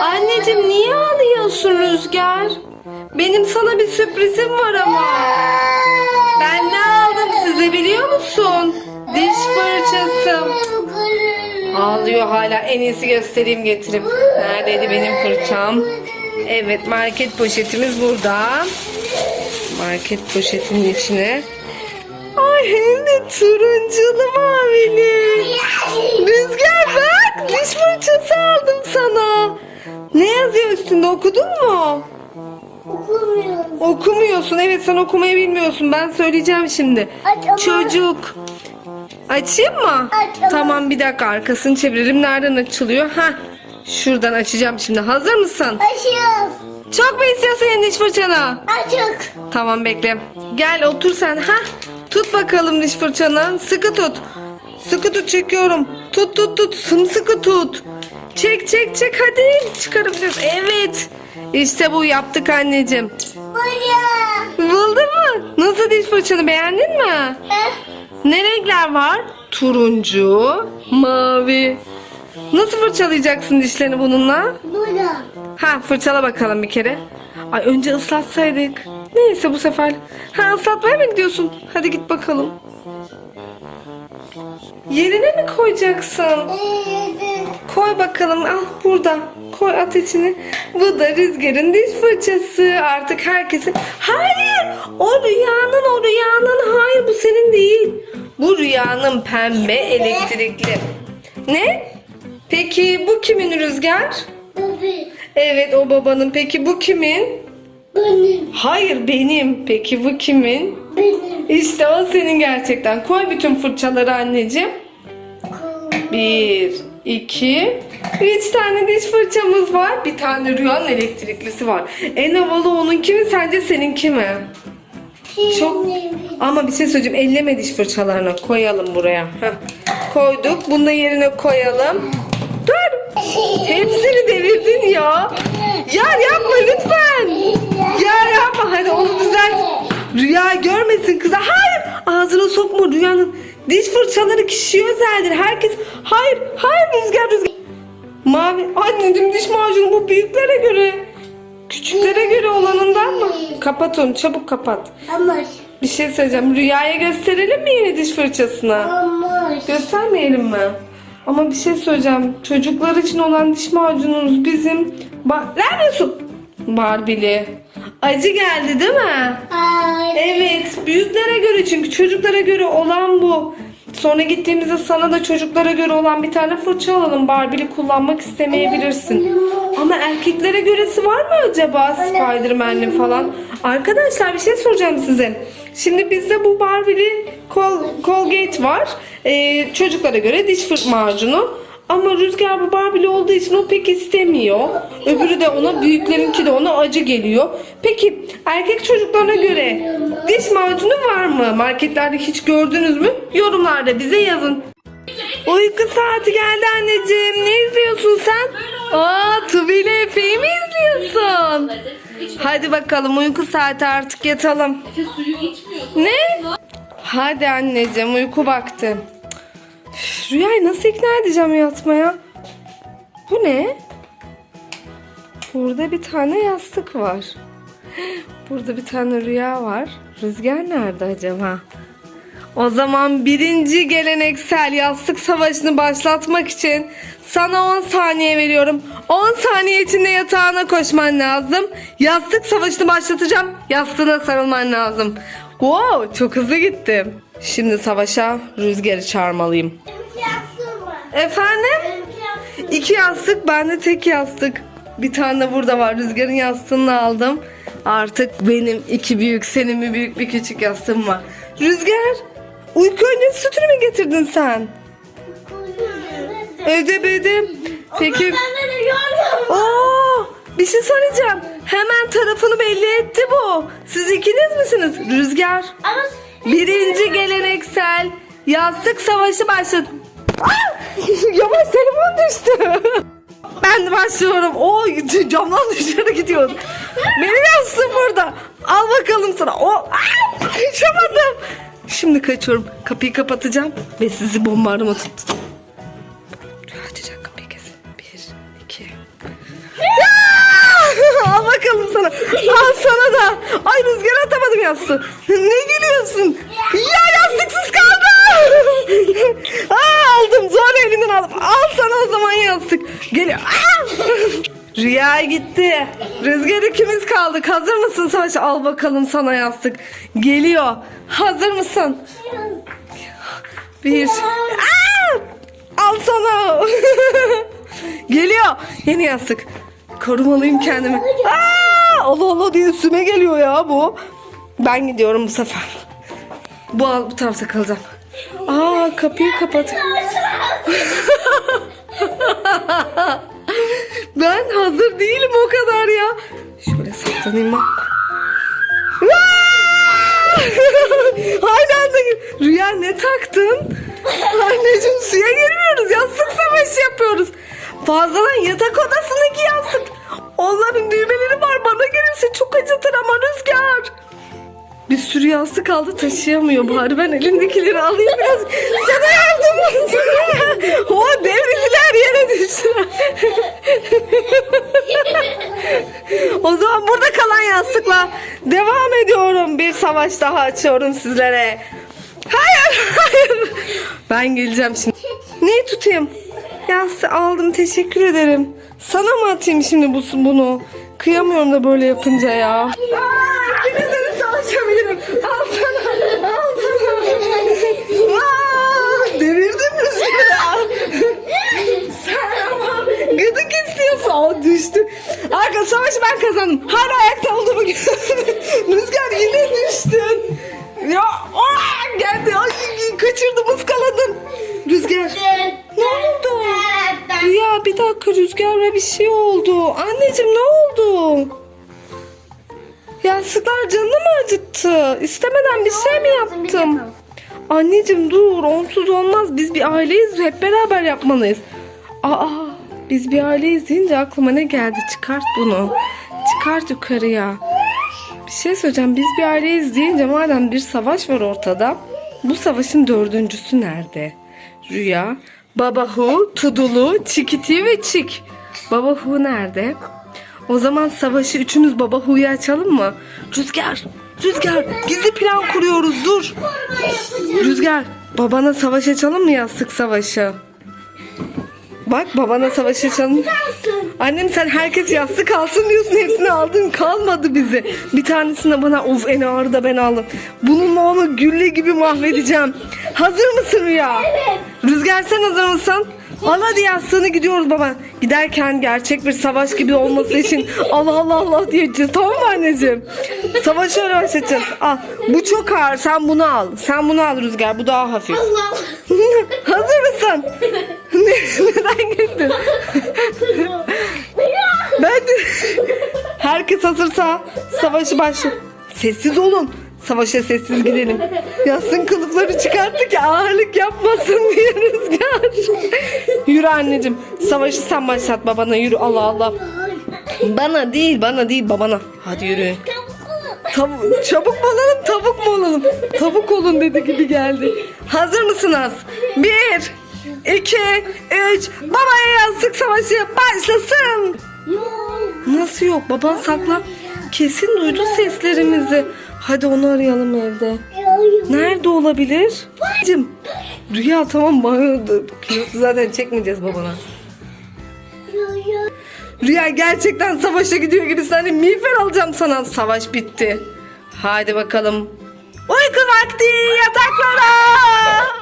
Anneciğim niye ağlıyorsun Rüzgar? Benim sana bir sürprizim var ama. Ben ne aldım size biliyor musun? Diş fırçası. Ağlıyor hala. En iyisi göstereyim getirip. Neredeydi benim fırçam? Evet market poşetimiz burada. Market poşetinin içine. Ay hem de turunculu mavili. Rüzgar bak diş fırçası aldım sana. Ne yazıyor üstünde okudun mu? Okumuyorum. Okumuyorsun. Evet sen okumayı bilmiyorsun. Ben söyleyeceğim şimdi. Aç ama. Çocuk. Açayım mı? Aç ama. Tamam bir dakika arkasını çevirelim. Nereden açılıyor? Ha. Şuradan açacağım şimdi. Hazır mısın? Açıyorum. Çok mu istiyorsun yeni diş fırçanı? Açık. Tamam bekle. Gel otur sen. Ha. Tut bakalım diş fırçanı. Sıkı tut. Sıkı tut çekiyorum. Tut tut tut. Sımsıkı tut. Çek çek çek hadi. Çıkarabiliriz. Evet. İşte bu yaptık anneciğim. Buraya. Buldun mu? Nasıl diş fırçanı beğendin mi? Eh, Ne renkler var? Turuncu, mavi. Nasıl fırçalayacaksın dişlerini bununla? Burada. Ha fırçala bakalım bir kere. Ay önce ıslatsaydık. Neyse bu sefer. Ha ıslatmaya mı gidiyorsun? Hadi git bakalım. Yerine mi koyacaksın? Evet. Koy bakalım al burada. Koy at içine. Bu da rüzgarın diş fırçası. Artık herkesin. Hayır o rüyanın o rüyanın. Hayır bu senin değil. Bu rüyanın pembe elektrikli. Ne? Peki bu kimin rüzgar? Tabii. Evet o babanın. Peki bu kimin? Benim. Hayır benim. Peki bu kimin? Benim. İşte o senin gerçekten. Koy bütün fırçaları anneciğim. Bir, iki, üç tane diş fırçamız var. Bir tane rüyanın elektriklisi var. En havalı onunki mi sence seninki mi? Çok ama bir şey söyleyeceğim. Elleme diş fırçalarını koyalım buraya. Heh. Koyduk. Bunu da yerine koyalım. Dur. Hepsini devirdin ya. Ya yapma lütfen. Ya yapma. Hadi onu düzelt. Rüya görmesin kıza. Hayır. Ağzına sokma rüyanın. Diş fırçaları kişiye özeldir. Herkes. Hayır. Hayır rüzgar rüzgar. Mavi. Anneciğim diş macunu bu büyüklere göre. Küçüklere göre olanından mı? Kapat onu çabuk kapat. Ama. Bir şey söyleyeceğim. Rüyaya gösterelim mi yeni diş fırçasını? Ama. Göstermeyelim mi? Ama bir şey söyleyeceğim. Çocuklar için olan diş macunumuz bizim... Ba ne yapıyorsun? Acı geldi değil mi? Ay. Evet. Büyüklere göre çünkü çocuklara göre olan bu. Sonra gittiğimizde sana da çocuklara göre olan bir tane fırça alalım. Barbie'li kullanmak istemeyebilirsin. Ama erkeklere göresi var mı acaba Spider-Man'li falan? Arkadaşlar bir şey soracağım size. Şimdi bizde bu Barbie'li Col Colgate var. Ee, çocuklara göre diş fırt macunu. Ama Rüzgar bu Barbie'li olduğu için o pek istemiyor. Öbürü de ona, büyüklerinki de ona acı geliyor. Peki erkek çocuklarına göre diş macunu var mı? Marketlerde hiç gördünüz mü? Yorumlarda bize yazın. Uyku saati geldi anneciğim. Ne izliyorsun sen? Aa, Tubi ile Efe'yi mi izliyorsun? Hadi bakalım uyku saati artık yatalım. Ne? Hadi anneciğim uyku vakti. Rüyayı nasıl ikna edeceğim yatmaya? Bu ne? Burada bir tane yastık var. Burada bir tane rüya var. Rüzgar nerede acaba? O zaman birinci geleneksel yastık savaşını başlatmak için sana 10 saniye veriyorum. 10 saniye içinde yatağına koşman lazım. Yastık savaşını başlatacağım. Yastığına sarılman lazım. Wow çok hızlı gittim. Şimdi savaşa rüzgarı çağırmalıyım. Efendim? İki yastık bende tek yastık. Bir tane de burada var. Rüzgarın yastığını aldım. Artık benim iki büyük, senin bir büyük bir küçük yastığım var. Rüzgar, uyku öncesi sütünü mü getirdin sen? Evde büyüdüm. Peki. Oo, bir şey söyleyeceğim. Hemen tarafını belli etti bu. Siz ikiniz misiniz? Rüzgar. Ama Birinci geleneksel yastık savaşı başladı. Aa! Yavaş telefon düştü. Ben başlıyorum. O camdan dışarı gidiyor. Benim yastığım burada. Al bakalım sana. O Aa! kaçamadım. Şimdi kaçıyorum. Kapıyı kapatacağım ve sizi bombardıma tutacağım. Sana. Al sana da. Ay rüzgar atamadım yastığı. Ne gülüyorsun? Ya yastıksız kaldım. Aa, aldım zor elinden aldım. Al sana o zaman yastık. Aa! Rüya gitti. Rüzgar ikimiz kaldık. Hazır mısın Savaş? Al bakalım sana yastık. Geliyor. Hazır mısın? Bir. Aa! Al sana. geliyor. Yeni yastık. Korumalıyım kendimi. Aa! Allah Allah diye üstüme geliyor ya bu. Ben gidiyorum bu sefer. Bu, al- bu tarafta kalacağım. Aa kapıyı kapat. ben hazır değilim o kadar ya. Şöyle saklanayım ben. Aynı anda Rüya ne taktın? Anneciğim suya girmiyoruz. Yastık savaşı yapıyoruz. Fazladan yatak odasındaki yastık. Sürü yastık aldı taşıyamıyor bari ben elindekileri alayım biraz sana yardım edeyim. O devrildiler yere düştüler. o zaman burada kalan yastıkla devam ediyorum. Bir savaş daha açıyorum sizlere. Hayır hayır. Ben geleceğim şimdi. Neyi tutayım? Yastığı aldım teşekkür ederim. Sana mı atayım şimdi bu, bunu? Kıyamıyorum da böyle yapınca ya. Aa, ikinizle de savaşabilirim. Al sana. Al sana. Aa, devirdim rüzgarı. Sen ama gıdık istiyorsun. Aa, düştü. Arka savaşı ben kazandım. Hala ayakta olduğumu Rüzgar yine düştün. Ya aa, geldi. Ay, kaçırdım ıskaladım. Rüzgar. Ne oldu? Ya bir dakika Rüzgar'a bir şey oldu. Anneciğim ne oldu? Yastıklar canını mı acıttı? İstemeden bir şey mi yaptım? Anneciğim dur onsuz olmaz. Biz bir aileyiz. Hep beraber yapmalıyız. Aa biz bir aileyiz deyince aklıma ne geldi? Çıkart bunu. Çıkart yukarıya. Bir şey söyleyeceğim. Biz bir aileyiz deyince madem bir savaş var ortada. Bu savaşın dördüncüsü nerede? Rüya, Baba Hu, Tudulu, Çikiti ve Çik. Baba Hu nerede? O zaman savaşı üçümüz Baba Hu'yu açalım mı? Rüzgar, Rüzgar gizli plan kuruyoruz dur. Rüzgar babana savaş açalım mı yastık savaşı? Bak babana savaş açalım. Annem sen herkes yastık alsın diyorsun hepsini aldın kalmadı bizi. Bir tanesini bana of en ağır da ben aldım. Bununla onu gülle gibi mahvedeceğim. Hazır mısın Rüya? Rüzgar sen hazır mısın? Al hadi yastığını gidiyoruz baba. Giderken gerçek bir savaş gibi olması için Allah Allah Allah diyeceğiz. Tamam mı anneciğim? Savaşı öyle başlatacağız. Al. Bu çok ağır. Sen bunu al. Sen bunu al Rüzgar. Bu daha hafif. Hazır mısın? Ne- Neden güldün? Ben de... Herkes hazırsa savaşı başlıyor. Sessiz olun. Savaşa sessiz gidelim. Yasın kılıfları çıkarttı ki ağırlık yapmasın diye rüzgar. yürü anneciğim. Savaşı sen başlat babana yürü Allah Allah. Bana değil bana değil babana. Hadi yürü. Tav- çabuk mu olalım tavuk mu olalım? Tavuk olun dedi gibi geldi. Hazır mısınız? Bir, iki, üç. Babaya yastık savaşı başlasın. Nasıl yok? Baban sakla. Kesin duydu seslerimizi. Hadi onu arayalım evde. Nerede olabilir? Cim. Rüya tamam. Kilosu zaten çekmeyeceğiz babana. Rüya gerçekten savaşa gidiyor gibi seni miğfer alacağım sana. Savaş bitti. Hadi bakalım. Uyku vakti yataklara.